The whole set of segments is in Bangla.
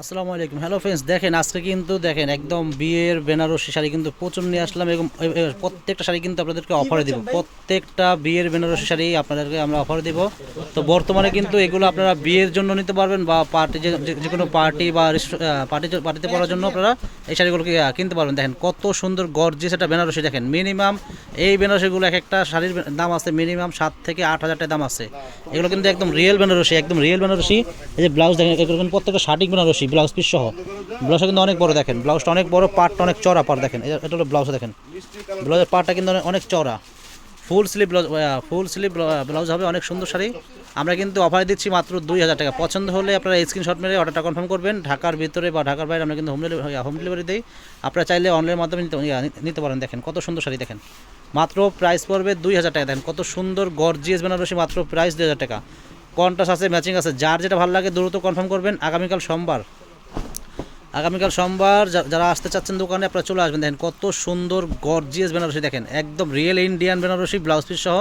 আসসালামু আলাইকুম। হ্যালো ফ্রেন্ডস দেখেন আজকে কিন্তু দেখেন একদম বিয়ের বেনারসি শাড়ি কিন্তু প্রচুর নিয়ে আসলাম এবং প্রত্যেকটা শাড়ি কিন্তু আপনাদেরকে অফারে দিব। প্রত্যেকটা বিয়ের বেনারসি শাড়ি আপনাদেরকে আমরা অফারে দিব। তো বর্তমানে কিন্তু এগুলো আপনারা বিয়ের জন্য নিতে পারবেন বা পার্টি যে কোনো পার্টি বা পার্টি পার্টিতে পড়ার জন্য আপনারা এই শাড়িগুলোকে কিনতে পারবেন। দেখেন কত সুন্দর গর্জিয়াস একটা বেনারসি দেখেন। মিনিমাম এই বেনারসিগুলো এক একটা শাড়ির দাম আছে মিনিমাম সাত থেকে আট হাজার টাকা দাম আছে। এগুলো কিন্তু একদম রিয়েল বেনারসি একদম রিয়েল বেনারসি। এই যে ব্লাউজ দেখেন প্রত্যেকটা শার্টিং বেনারসি। ব্লাউজ পিস সহ। ব্লাউজটা কিন্তু অনেক বড় দেখেন। ব্লাউজটা অনেক বড়, পাটটা অনেক চড়া পার দেখেন। এটা হলো ব্লাউজ দেখেন। ব্লাউজের পাটটা কিন্তু অনেক- চড়া। Full sleeve blouse full sleeve blouse হবে, অনেক সুন্দর শাড়ি। আমরা কিন্তু অফারে দিচ্ছি মাত্র দুই হাজার টাকা। পছন্দ হলে আপনারা স্ক্রিনশট মেরে অর্ডারটা কনফার্ম করবেন। ঢাকার ভিতরে বা ঢাকার বাইরে আমরা কিন্তু হোম ডেলিভারি হোম ডেলিভারি দিই। আপনারা চাইলে অনলাইনের মাধ্যমে নিতে নিতে পারেন দেখেন। কত সুন্দর শাড়ি দেখেন। মাত্র প্রাইস পড়বে দুই হাজার টাকা। দেখেন কত সুন্দর গর্জিয়াস বেনারসি মাত্র প্রাইস দুই হাজার টাকা। কন্টাস আছে ম্যাচিং আছে। যার যেটা ভালো লাগে দ্রুত কনফার্ম করবেন। আগামীকাল সোমবার। আগামীকাল সোমবার যারা আসতে চাচ্ছেন দোকানে, আপনারা চলে আসবেন। দেখেন কত সুন্দর গর্জিয়াস বেনারসি দেখেন। একদম real Indian Benarasi blouse piece সহ।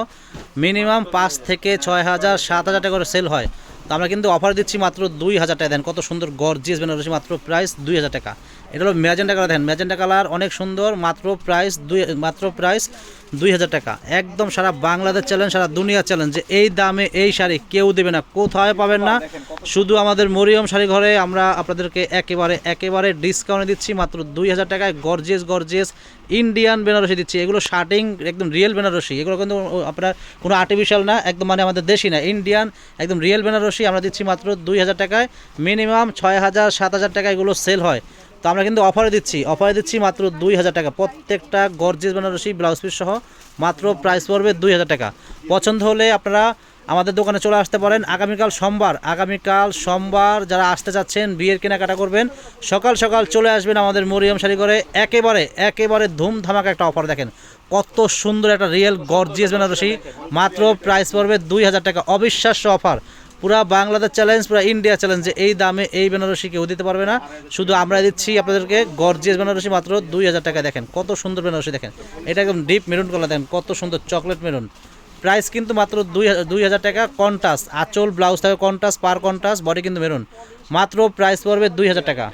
মিনিমাম পাঁচ থেকে ছয় হাজার, সাত হাজার টাকা করে সেল হয়। তো আমরা কিন্তু অফার দিচ্ছি মাত্র দুই হাজার টাকা। দেন কত সুন্দর গর্জিয়াস বেনারসি মাত্র প্রাইস দুই হাজার টাকা। এটা হলো ম্যাজেন্টা কালার দেখেন ম্যাজেন্টা কালার অনেক সুন্দর, মাত্র প্রাইস দুই, মাত্র প্রাইস দুই হাজার টাকা। একদম সারা বাংলাদেশ চ্যালেঞ্জ সারা দুনিয়া চ্যালেঞ্জ যে এই দামে এই শাড়ি কেউ দেবে না, কোথায় পাবেন না? শুধু আমাদের মরিয়ম শাড়ি ঘরে আমরা আপনাদেরকে একেবারে একেবারে ডিসকাউন্টে দিচ্ছি মাত্র দুই হাজার টাকায়। গর্জিয়াস গর্জিয়াস ইন্ডিয়ান বেনারসি দিচ্ছি। এগুলো শার্টিং একদম রিয়েল বেনারসি এগুলো কিন্তু আপনার কোনো আর্টিফিশিয়াল না, একদম মানে আমাদের দেশি না। ইন্ডিয়ান একদম রিয়েল বেনারসি আমরা দিচ্ছি মাত্র দুই হাজার টাকায়। মিনিমাম ছয় হাজার, সাত হাজার টাকা এগুলো সেল হয়। তো আমরা কিন্তু অফারে দিচ্ছি। অফারে দিচ্ছি মাত্র দুই হাজার টাকা। প্রত্যেকটা গর্জিয়াস বেনারসি ব্লাউজ পিস সহ মাত্র প্রাইস পড়বে দুই হাজার টাকা। পছন্দ হলে আপনারা আমাদের দোকানে চলে আসতে পারেন। আগামীকাল সোমবার আগামীকাল সোমবার যারা আসতে চাচ্ছেন, বিয়ের কেনাকাটা করবেন, সকাল সকাল চলে আসবেন আমাদের মরিয়ম শাড়ি করে একেবারে একেবারে ধুম ধামাকা একটা অফার দেখেন। কত সুন্দর একটা রিয়েল গর্জিয়াস বেনারসি। মাত্র প্রাইস পড়বে দুই হাজার টাকা। অবিশ্বাস্য অফার। পুরা বাংলাদেশ চ্যালেঞ্জ, পুরা ইন্ডিয়া চ্যালেঞ্জ এই দামে এই বেনারসি কেউ দিতে পারবে না। শুধু আমরা দিচ্ছি আপনাদেরকে গর্জিয়াস বেনারসি মাত্র দুই হাজার টাকা দেখেন। কত সুন্দর বেনারসি দেখেন। এটা একদম ডিপ মেরুন দেখেন। কত সুন্দর চকলেট মেরুন প্রাইস কিন্তু মাত্র দুই দুই হাজার টাকা কন্টাস। আঁচল, ব্লাউজ থাকে কন্টাস, পার কন্টাস বডি কিন্তু মেরুন মাত্র প্রাইস পড়বে দুই হাজার টাকা।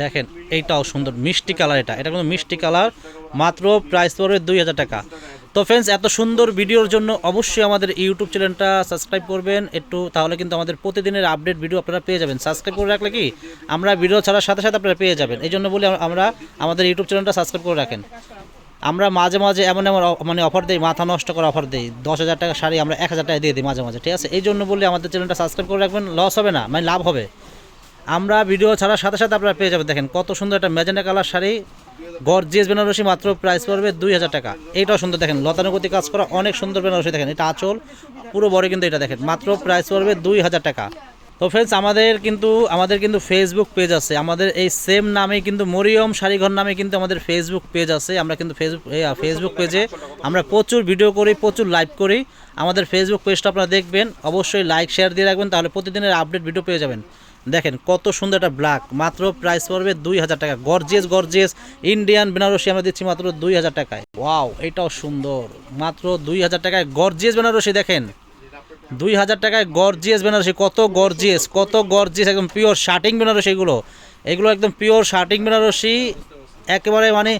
দেখেন, এইটাও সুন্দর, মিষ্টি কালার এটা। এটা কিন্তু মিষ্টি কালার, মাত্র প্রাইস পড়বে দুই হাজার টাকা। তো ফ্রেন্ডস এত সুন্দর ভিডিওর জন্য অবশ্যই আমাদের ইউটিউব চ্যানেলটা সাবস্ক্রাইব করবেন। একটু, তাহলে কিন্তু আমাদের প্রতিদিনের আপডেট ভিডিও আপনারা পেয়ে যাবেন। সাবস্ক্রাইব করে রাখলে কি? আমরা ভিডিও ছাড়ার সাথে সাথে আপনারা পেয়ে যাবেন। এই জন্য বলি আমরা আমাদের ইউটিউব চ্যানেলটা সাবস্ক্রাইব করে রাখেন। আমরা মাঝে মাঝে এমন এমন মানে অফার দিই, মাথা নষ্ট করে অফার দিই। দশ হাজার টাকা শাড়ি আমরা এক হাজার টাকা দিয়ে দিই মাঝে মাঝে, ঠিক আছে? এই জন্য বলি আমাদের চ্যানেলটা সাবস্ক্রাইব করে রাখবেন লস হবে না মানে লাভ হবে। আমরা ভিডিও ছাড়ার সাথে সাথে আপনারা পেয়ে যাবেন, দেখেন কত সুন্দর একটা magenta colour sari. Gorgeous Benarasi মাত্র প্রাইস পড়বে দুই হাজার টাকা। এইটাও সুন্দর, দেখেন, লতানুগতি কাজ করা অনেক সুন্দর বেনারসি, দেখেন, এটা আঁচল। পুরো বড় কিন্তু এটা, দেখেন, মাত্র প্রাইস পড়বে দুই হাজার টাকা। তো ফ্রেন্ডস আমাদের কিন্তু আমাদের কিন্তু ফেসবুক পেজ আছে। আমাদের এই সেম নামে কিন্তু মরিয়ম শাড়িঘর নামে কিন্তু আমাদের ফেসবুক পেজ আছে। আমরা কিন্তু ফেসবুক ফেসবুক পেজে আমরা প্রচুর ভিডিও করি, প্রচুর লাইভ করি। আমাদের ফেসবুক পেজটা আপনারা দেখবেন। অবশ্যই লাইক শেয়ার দিয়ে রাখবেন, তাহলে প্রতিদিনের আপডেট ভিডিও পেয়ে যাবেন। দেখেন, কত সুন্দর একটা ব্ল্যাক মাত্র প্রাইস পড়বে দুই হাজার টাকা। গর্জিয়াস গর্জিয়াস ইন্ডিয়ান বেনারসি আমরা দিচ্ছি মাত্র দুই হাজার টাকায়। ওয়াও এটাও সুন্দর। মাত্র দুই হাজার টাকায় গর্জিয়াস বেনারসি দেখেন। দুই হাজার টাকায় গর্জিয়াস বেনারসি, কত গর্জিয়াস কত গর্জিয়াস, একদম পিওর শার্টিং বেনারসি এগুলো। এগুলো একদম পিওর শার্টিং বেনারসি, একেবারে মানে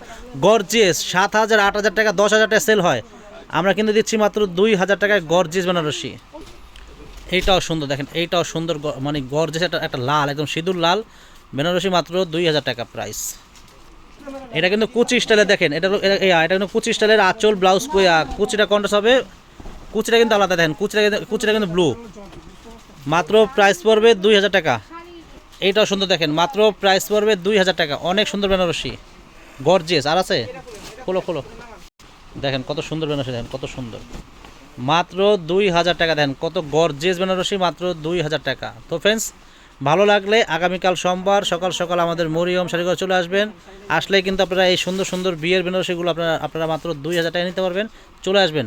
গর্জিয়াস, সাত হাজার, আট হাজার টাকা, দশ হাজার টাকা সেল হয়। আমরা কিন্তু দিচ্ছি মাত্র দুই হাজার টাকায় গর্জিয়াস বেনারসি। এইটাও সুন্দর, দেখেন, এইটাও সুন্দর মানে গর্জেস একটা একটা লাল, একদম সিঁদুর লাল, বেনারসি মাত্র দুই হাজার টাকা প্রাইস এটা কিন্তু কুচি স্টাইলে দেখেন, এটা এটা এটা কিন্তু কুচি স্টাইলের আঁচল ব্লাউজ কুচিটা কন্টাস হবে কুচিটা কিন্তু আলাদা দেখেন কিন্তু কুচিটা কিন্তু ব্লু মাত্র প্রাইস পড়বে দুই হাজার টাকা। এইটাও সুন্দর দেখেন, মাত্র প্রাইস পড়বে দুই হাজার টাকা। অনেক সুন্দর বেনারসি। গর্জিয়াস আর আছে? খোলো খোলো। দেখেন, কত সুন্দর বেনারসি, দেখেন, কত সুন্দর। মাত্র দুই হাজার টাকা দেন কত গর্জেস বেনারসি, মাত্র দুই হাজার টাকা। তো ফ্রেন্ডস ভালো লাগলে আগামীকাল সোমবার সকাল সকাল আমাদের মরিয়ম শাড়িঘর চলে আসবেন। আসলে কিন্তু আপনারা এই সুন্দর সুন্দর বিয়ের বেনারসিগুলো আপনারা আপনারা মাত্র দুই হাজার টাকা নিতে পারবেন। চলে আসবেন।